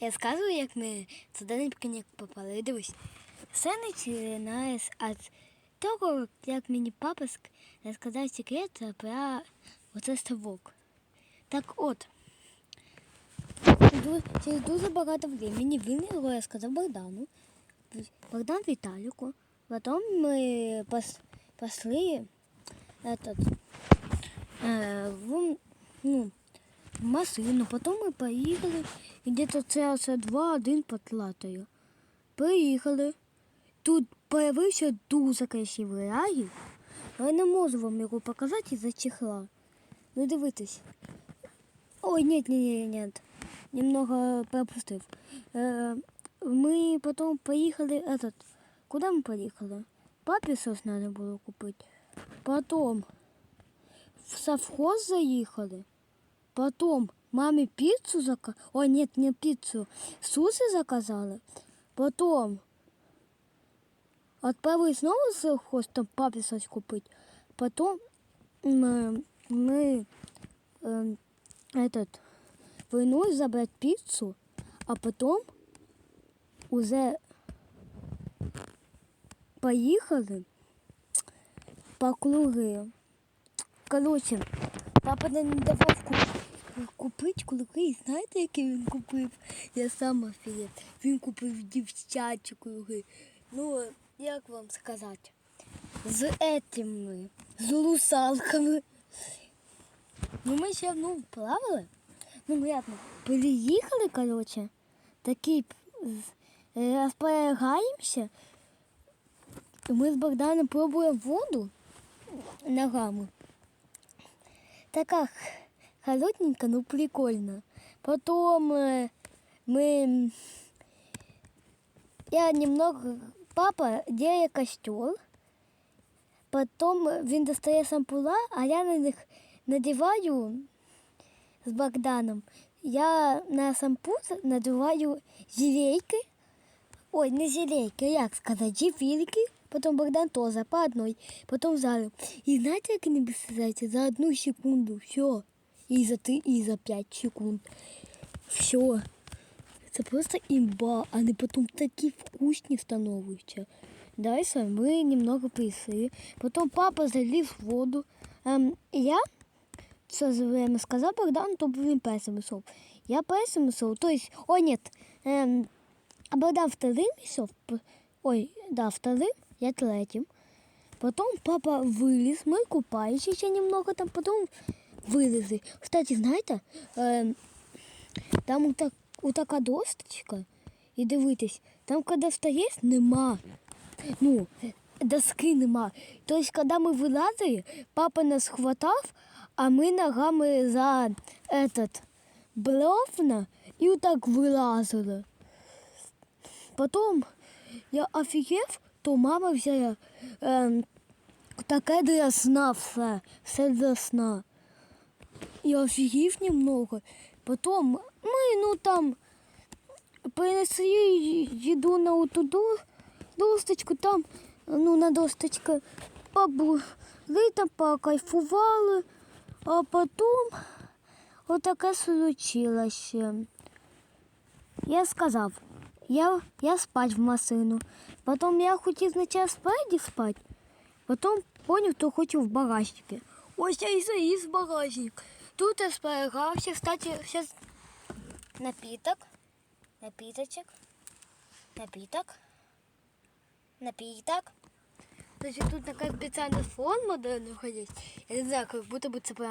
Я сказую, як ми туди на пікнік попали. Дивись, все починається з того, як мені папа розказав секрет про оце ставок. Так от, через дуже багато времени він його розказав Богдану, Богдан Віталіку. Потім ми пос, пошли этот, э, в, ну, в машину, потім ми поїхали, і десь це два-один потлатою. Приїхали. Тут появився дуже красивий рай. Я не можу вам його показати із-за чехла. Ну дивитесь. Ой, нет, нет, нет, нет. Немного пропустив. Э, мы потом поехали этот. Куда мы поехали? Папе сос надо было купить. Потом в совхоз заехали. Потом маме пиццу заказали. Ой, нет, не пиццу. Сусы заказали. Потом отправились снова в совхоз, папе сос купить. Потом мы, мы эм, этот вернулись забрать пиццу, а потом уже поїхали по круги. Коротше, папа не давав ку- купити круги. І знаєте, які він купив? Я сам офігет. Він купив дівчачі круги. Ну, як вам сказати? З етими, з русалками. Ну, ми ще ну, плавали. Ну, понятно, переїхали, коротше, такий е, розполагаємося. Ми з Богданом пробуємо воду ногами. Така х- холодненька, ну прикольно. Потом э, мы... Я немного... Папа делает костер. Потом він достає сампула, а я на них надіваю з Богданом. Я на сампуз надіваю жилейки. Ой, не жилейки, а як сказати, жилейки. Потом Богдан тоже по одной, потом залив. І знаєте, як не представляєте, за одну секунду, все. І за три, і за п'ять секунд. Все. Це просто імба, а не потім такі вкусні становляться. Дальше ми немного прийшли. Потім папа заліз в воду. Ем, я це время сказав Богдан, то він першим йшов. Я першим йшов, то есть, ой, нет, ем, а Богдан вторым йшов, ой, да, вторым, я третім. Потом папа виліз, ми купаючи ще немного там, потім вилізли. Кстати, знаєте, ем, там отак, отака досточка, і дивитесь, там коли встаєш, нема. Ну, доски нема. Тобто, коли ми вилазили, папа нас хватав, а ми ногами за этот бловна і отак вилазили. Потім я офігев, то мама взяла ем, таке для сна все, все для сна. Я офігів немного. Потім ми, ну там, принесли їду на до- досточку, там, ну, на досточку побули, там покайфували, а потім отаке случилося. Я сказав, я, я спать в машину. Потім я хотів спочатку спереді спати, потім поняв, що хочу в багажнику. Ось я і заліз в багажник. Тут я зберігався, кстати, зараз напиток, напиточек, напиток, напиток. Значит, тут такая специальная форма, де ходить. Я не знаю, как будто бы це правильно.